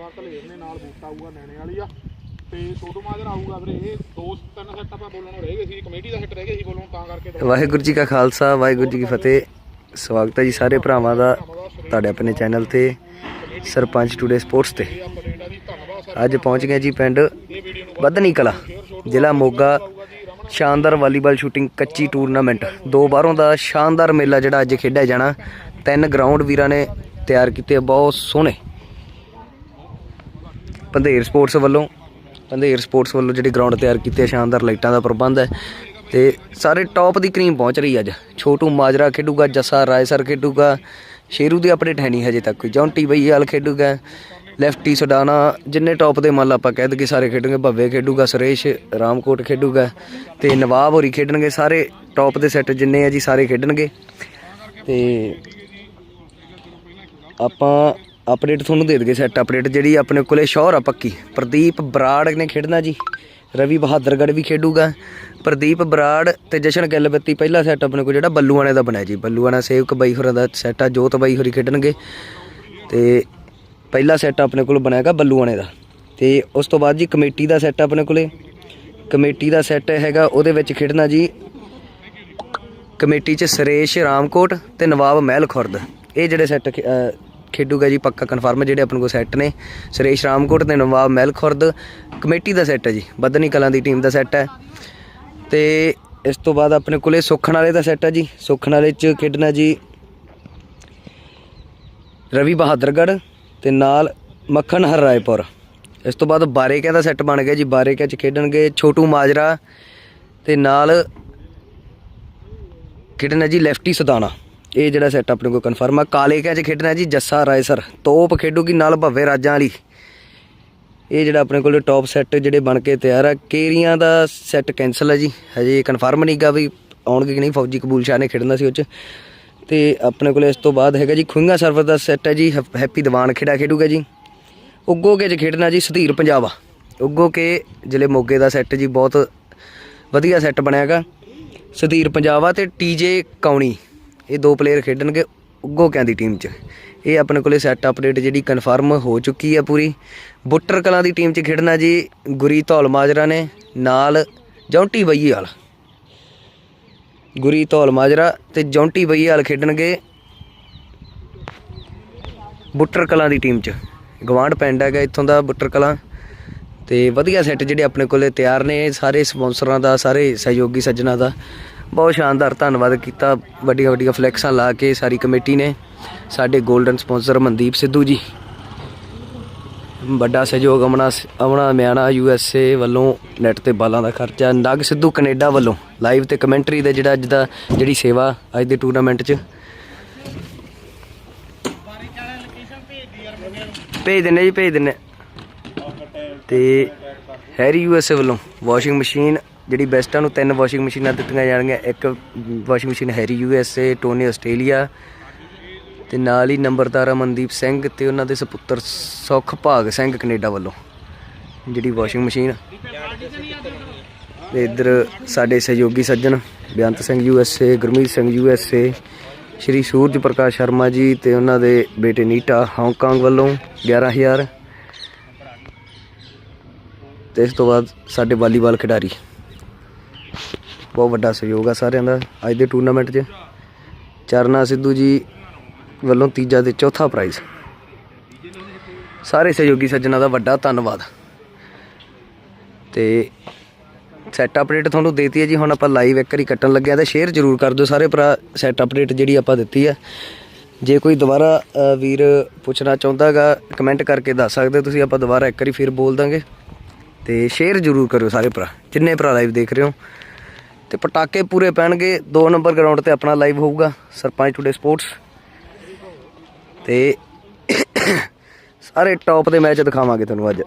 ਸਰਦਾਰ ਧਲੇਰ ਨੇ ਨਾਲ ਬੂਟਾ ਆਊਗਾ ਨੈਣੇ ਵਾਲੀ ਆ। ਤੇ ਛੋਟੂ ਮਾਜਰ ਆਊਗਾ ਵੀਰੇ, ਇਹ ਦੋ ਤਿੰਨ ਸੈੱਟ ਆਪਾਂ ਬੋਲਣ ਰਹਿ ਗਏ ਸੀ, ਕਮੇਟੀ ਦਾ ਸੈੱਟ ਰਹਿ ਗਿਆ ਸੀ ਬੋਲਣ, ਤਾਂ ਕਰਕੇ ਵਾਹਿਗੁਰੂ ਜੀ ਕਾ ਖਾਲਸਾ, ਵਾਹਿਗੁਰੂ ਜੀ ਕੀ ਫਤਿਹ। ਸਵਾਗਤ ਹੈ ਜੀ ਸਾਰੇ ਭਰਾਵਾਂ ਦਾ ਤੁਹਾਡੇ ਆਪਣੇ ਚੈਨਲ ਤੇ, ਸਰਪੰਚ ਟੂਡੇ ਸਪੋਰਟਸ ਤੇ। ਅੱਜ ਪਹੁੰਚ ਗਏ ਜੀ ਪਿੰਡ ਇਹ ਕਲਾ, ਜ਼ਿਲ੍ਹਾ ਮੋਗਾ। ਸ਼ਾਨਦਾਰ ਵਾਲੀਬਾਲ ਸ਼ੂਟਿੰਗ ਕੱਚੀ ਟੂਰਨਾਮੈਂਟ ਦੋ ਬਾਹਰੋਂ ਦਾ ਸ਼ਾਨਦਾਰ ਮੇਲਾ ਜਿਹੜਾ ਅੱਜ ਖੇਡਿਆ ਜਾਣਾ। ਤਿੰਨ ਗਰਾਊਂਡ ਵੀਰਾਂ ਨੇ ਤਿਆਰ ਕੀਤੇ, ਬਹੁਤ ਸੋਹਣੇ। ਪੰਧੇਰ ਸਪੋਰਟਸ ਵੱਲੋਂ, ਪੰਧੇਰ ਸਪੋਰਟਸ ਵੱਲੋਂ ਜਿਹੜੀ ਗਰਾਊਂਡ ਤਿਆਰ ਕੀਤੀ ਹੈ, ਸ਼ਾਨਦਾਰ ਲਾਈਟਾਂ ਦਾ ਪ੍ਰਬੰਧ ਹੈ ਤੇ ਸਾਰੇ ਟੌਪ ਦੀ ਕਰੀਮ ਪਹੁੰਚ ਰਹੀ ਹੈ ਅੱਜ। ਛੋਟੂ ਮਾਜਰਾ ਖੇਡੂਗਾ, ਜੱਸਾ ਰਾਏ ਸਰ ਖੇਡੂਗਾ, ਸ਼ੇਰੂ ਦੀ ਅਪਡੇਟ ਹੈ ਨਹੀਂ ਹਜੇ ਤੱਕ ਕੋਈ। ਜੌਂਟੀ ਬਈਆਲ ਖੇਡੂਗਾ ਲੈਫਟੀ ਸਡਾਨਾ ਜਿੰਨੇ ਟੌਪ ਦੇ ਮੱਲ ਆਪਾਂ ਕਹਿ ਦਈਏ ਸਾਰੇ ਖੇਡਣਗੇ ਭੱਵੇ ਖੇਡੂਗਾ, ਸੁਰੇਸ਼ ਰਾਮਕੋਟ ਖੇਡੂਗਾ ਤੇ ਨਵਾਬ ਹੋਰੀ ਖੇਡਣਗੇ, ਸਾਰੇ ਟੌਪ ਦੇ ਸੈੱਟ ਜਿੰਨੇ ਆ ਜੀ ਸਾਰੇ ਖੇਡਣਗੇ ਤੇ ਆਪਾਂ ਅਪਡੇਟ ਤੁਹਾਨੂੰ ਦੇ ਦਗੇ ਸੈੱਟ ਅਪਡੇਟ ਜਿਹੜੀ ਆਪਣੇ ਕੋਲੇ ਸ਼ੋਰ ਆ ਪੱਕੀ। ਪ੍ਰਦੀਪ ਬਰਾੜ ਨੇ ਖੇਡਣਾ ਜੀ। ਰਵੀ ਬਹਾਦਰਗੜ ਵੀ ਖੇਡੂਗਾ। ਪ੍ਰਦੀਪ ਬਰਾੜ ਤੇ ਜਸ਼ਨ ਗਿੱਲਬੱਤੀ ਪਹਿਲਾ ਸੈੱਟ ਆਪਣੇ ਕੋਲ ਜਿਹੜਾ ਬੱਲੂਆਣੇ ਦਾ ਬਣਿਆ ਜੀ। ਬੱਲੂਆਣਾ ਸੇਵਕ ਬਾਈ ਹੋਰਾਂ ਦਾ ਸੈੱਟ ਆ, ਜੋਤ ਬਾਈ ਹੋਰੀ ਖੇਡਣਗੇ। ਤੇ ਪਹਿਲਾ ਸੈੱਟ ਆਪਣੇ ਕੋਲ ਬਣਿਆਗਾ ਬੱਲੂਆਣੇ ਦਾ। ਤੇ ਉਸ ਤੋਂ ਬਾਅਦ ਜੀ ਕਮੇਟੀ ਦਾ ਸੈੱਟ ਆਪਣੇ ਕੋਲੇ। ਕਮੇਟੀ ਦਾ ਸੈੱਟ ਹੈਗਾ, ਉਹਦੇ ਵਿੱਚ ਖੇਡਣਾ ਜੀ ਕਮੇਟੀ 'ਚ ਸੁਰੇਸ਼ ਰਾਮਕੋਟ ਤੇ ਨਵਾਬ ਮਹਿਲ ਖੁਰਦ। ਇਹ ਜਿਹੜੇ ਸੈੱਟ ਖੇਡੂਗਾ ਜੀ, ਪੱਕਾ ਕਨਫਰਮ ਜਿਹੜੇ ਆਪਣੇ ਕੋਲ ਸੈੱਟ ਨੇ। ਸੁਰੇਸ਼ ਰਾਮਕੋਟ ਤੇ ਨਵਾਬ ਮਹਿਲ ਖੁਰਦ ਕਮੇਟੀ ਦਾ ਸੈੱਟ ਹੈ ਜੀ ਬੱਦਨੀ ਕਲਾਂ ਦੀ ਟੀਮ ਦਾ ਸੈੱਟ ਹੈ। ਤੇ ਇਸ ਤੋਂ ਬਾਅਦ ਆਪਣੇ ਕੋਲੇ ਸੁਖਣ ਵਾਲੇ ਦਾ ਸੈੱਟ ਹੈ ਜੀ, ਸੁਖਣ ਵਾਲੇ 'ਚ ਖੇਡਣਾ ਜੀ ਰਵੀ ਬਹਾਦਰਗੜ ਤੇ ਨਾਲ ਮੱਖਣ ਹਰ ਰਾਏਪੁਰ ਇਸ ਤੋਂ ਬਾਅਦ ਬਾਰੇਕਿਆਂ ਦਾ ਸੈੱਟ ਬਣ ਗਿਆ ਜੀ, ਬਾਰੇਕਿਆਂ 'ਚ ਖੇਡਣਗੇ ਛੋਟੂ ਮਾਜਰਾ ਤੇ ਨਾਲ ਖੇਡਣਾ ਜੀ ਲੈਫਟੀ ਸਦਾਨਾ ਇਹ ਜਿਹੜਾ ਸੈੱਟ ਆਪਣੇ ਕੋਲ ਕਨਫਰਮ ਆ। ਕਾਲੇ ਕੈਚ ਖੇਡਣਾ ਜੀ? ਜੱਸਾ ਰਾਏ ਸਰ ਤੋਪ ਖੇਡੂਗੀ ਨਾਲ ਭੱਵੇ ਰਾਜਾਂ ਵਾਲੀ। ਇਹ ਜਿਹੜਾ ਆਪਣੇ ਕੋਲ ਟੌਪ ਸੈੱਟ ਜਿਹੜੇ ਬਣ ਕੇ ਤਿਆਰ ਆ, ਕੇਰੀਆਂ ਦਾ ਸੈੱਟ ਕੈਨਸਲ ਹੈ ਜੀ। ਹਜੇ ਕਨਫਰਮ ਨਹੀਂਗਾ ਵੀ ਆਉਣਗੇ ਕਿ ਨਹੀਂ। ਫੌਜੀ ਕਬੂਲ ਸ਼ਾਹ ਨੇ ਖੇਡਣਾ ਸੀ ਉਹ 'ਚ। ਤੇ ਆਪਣੇ ਕੋਲ ਇਸ ਤੋਂ ਬਾਅਦ ਹੈਗਾ ਜੀ ਖੁੰਗਾ ਸਰਵਰ ਦਾ ਸੈੱਟ ਹੈ ਜੀ। ਹੈਪੀ ਦੀਵਾਨ ਖੇਡਾ ਖੇਡੂਗਾ ਜੀ। ਉੱਗੋ ਕੇ 'ਚ ਖੇਡਣਾ ਜੀ, ਸੁਧੀਰ ਪੰਜਾਬਾ ਉੱਗੋ ਕੇ ਜ਼ਿਲ੍ਹੇ ਮੋਗੇ ਦਾ ਸੈੱਟ ਜੀ, ਬਹੁਤ ਵਧੀਆ ਸੈੱਟ ਬਣਿਆਗਾ ਸੁਧੀਰ ਪੰਜਾਬਾ ਤੇ ਟੀਜੇ ਕੌਣੀ। ਇਹ ਦੋ ਪਲੇਅਰ ਖੇਡਣਗੇ ਉੱਗੋ ਕਿਆਂ ਦੀ ਟੀਮ 'ਚ। ਇਹ ਆਪਣੇ ਕੋਲੇ ਸੈੱਟ ਅਪਡੇਟ ਜਿਹੜੀ ਕਨਫਰਮ ਹੋ ਚੁੱਕੀ ਹੈ ਪੂਰੀ। ਬੁੱਟਰ ਕਲਾਂ ਦੀ ਟੀਮ 'ਚ ਖੇਡਣਾ ਜੀ ਗੁਰੀ ਧੌਲ ਮਾਜਰਾ ਨੇ, ਨਾਲ ਜੌਂਟੀ ਬਈਆਲ। ਗੁਰੀ ਧੌਲ ਮਾਜਰਾ ਤੇ ਜੌਂਟੀ ਬਈਆਲ ਖੇਡਣਗੇ ਬੁੱਟਰ ਕਲਾਂ ਦੀ ਟੀਮ 'ਚ। ਗਵਾਂਢ ਪਿੰਡ ਹੈਗਾ ਇੱਥੋਂ ਦਾ ਬੁੱਟਰ ਕਲਾਂ। ਤੇ ਵਧੀਆ ਸੈੱਟ ਜਿਹੜੇ ਆਪਣੇ ਕੋਲੇ ਤਿਆਰ ਨੇ, ਸਾਰੇ ਸਪਾਂਸਰਾਂ ਦਾ, ਸਾਰੇ ਸਹਿਯੋਗੀ ਸੱਜਣਾ ਦਾ। ਬਹੁਤ ਸ਼ਾਨਦਾਰ ਧੰਨਵਾਦ ਕੀਤਾ। ਵੱਡੀਆਂ ਵੱਡੀਆਂ ਫਲੈਕਸਾਂ ਲਾ ਕੇ ਸਾਰੀ ਕਮੇਟੀ ਨੇ। ਸਾਡੇ 골ਡਨ ਸਪਾਂਸਰ ਮਨਦੀਪ ਸਿੱਧੂ ਜੀ। ਵੱਡਾ ਸਹਿਯੋਗ Amna Amna Miana U S A ਵੱਲੋਂ ਨੈਟ ਤੇ ਬਾਲਾਂ ਦਾ ਖਰਚਾ। ਨਗ ਸਿੱਧੂ ਕੈਨੇਡਾ ਵੱਲੋਂ ਲਾਈਵ ਤੇ ਕਮੈਂਟਰੀ ਦਾ ਜਿਹੜਾ ਅੱਜ ਦਾ ਜਿਹੜੀ ਸੇਵਾ ਅੱਜ ਦੇ ਟੂਰਨਾਮੈਂਟ 'ਚ। ਭੇਜ ਦਿੰਨੇ ਜੀ, ਭੇਜ ਦਿੰਨੇ। ਤੇ ਹੈਰੀ ਯੂ ਐਸ ਏ ਵੱਲੋਂ ਵਾਸ਼ਿੰਗ ਮਸ਼ੀਨ ਜਿਹੜੀ ਬੈਸਟਾਂ ਨੂੰ ਤਿੰਨ ਵਾਸ਼ਿੰਗ ਮਸ਼ੀਨਾਂ ਦਿੱਤੀਆਂ ਜਾਣਗੀਆਂ, ਇੱਕ washing machine Harry U S A, Tony Australia ਤੇ ਨਾਲ ਹੀ ਨੰਬਰਦਾਰ ਅਮਨਦੀਪ ਸਿੰਘ ਤੇ ਉਹਨਾਂ ਦੇ ਸੁਪੁੱਤਰ ਸੁਖ ਭਾਗ ਸਿੰਘ ਕੈਨੇਡਾ ਵੱਲੋਂ ਜਿਹੜੀ ਵਾਸ਼ਿੰਗ ਮਸ਼ੀਨ। ਤੇ ਇੱਧਰ ਸਾਡੇ ਸਹਿਯੋਗੀ ਸੱਜਣ Beant Singh U S A, Gurmeet Singh U S A, Shri Suraj Parkash Sharma ji ਤੇ ਉਹਨਾਂ ਦੇ ਬੇਟੇ ਨੀਟਾ ਹਾਂਗਕਾਂਗ ਵੱਲੋਂ 11000 ਤੇ ਇਸ ਤੋਂ ਬਾਅਦ ਸਾਡੇ ਵਾਲੀਬਾਲ ਖਿਡਾਰੀ। ਬਹੁਤ ਵੱਡਾ ਸਹਿਯੋਗ ਆ ਸਾਰਿਆਂ ਦਾ ਅੱਜ ਦੇ ਟੂਰਨਾਮੈਂਟ 'ਚ। ਚਰਨਾ ਸਿੱਧੂ ਜੀ ਵੱਲੋਂ ਤੀਜਾ ਤੇ ਚੌਥਾ ਪ੍ਰਾਈਜ਼ ਸਾਰੇ ਸਹਿਯੋਗੀ ਸੱਜਣਾਂ ਦਾ ਵੱਡਾ ਧੰਨਵਾਦ। ਤੇ ਸੈਟ ਅਪਡੇਟ ਤੁਹਾਨੂੰ ਦੇਤੀ ਹੈ ਜੀ, ਹੁਣ ਆਪਾਂ ਲਾਈਵ ਇੱਕ ਵਾਰੀ ਕੱਟਣ ਲੱਗਿਆ ਤਾਂ ਸ਼ੇਅਰ ਜ਼ਰੂਰ ਕਰ ਦਿਓ ਸਾਰੇ ਭਰਾ ਸੈਟ ਅਪਡੇਟ ਜਿਹੜੀ ਆਪਾਂ ਦਿੱਤੀ ਹੈ। ਜੇ ਕੋਈ ਦੁਬਾਰਾ ਵੀਰ ਪੁੱਛਣਾ ਚਾਹੁੰਦਾਗਾ ਕਮੈਂਟ ਕਰਕੇ ਦੱਸ ਸਕਦੇ ਹੋ ਤੁਸੀਂ, ਆਪਾਂ ਦੁਬਾਰਾ ਇੱਕ ਵਾਰੀ ਫਿਰ ਬੋਲ ਦਾਂਗੇ। ਤੇ ਸ਼ੇਅਰ ਜ਼ਰੂਰ ਕਰਿਓ ਸਾਰੇ ਭਰਾ, ਜਿੰਨੇ ਭਰਾ ਲਾਈਵ ਦੇਖ ਰਹੇ ਹੋ। ਤੇ ਪਟਾਕੇ ਪੂਰੇ ਪੈਣਗੇ 2 ਨੰਬਰ ਗਰਾਊਂਡ ਤੇ ਆਪਣਾ ਲਾਈਵ ਹੋਊਗਾ, ਸਰਪੰਚ ਟੂਡੇ ਸਪੋਰਟਸ ਤੇ ਸਾਰੇ ਟੌਪ ਦੇ ਮੈਚ ਦਿਖਾਵਾਂਗੇ ਤੁਹਾਨੂੰ ਅੱਜ।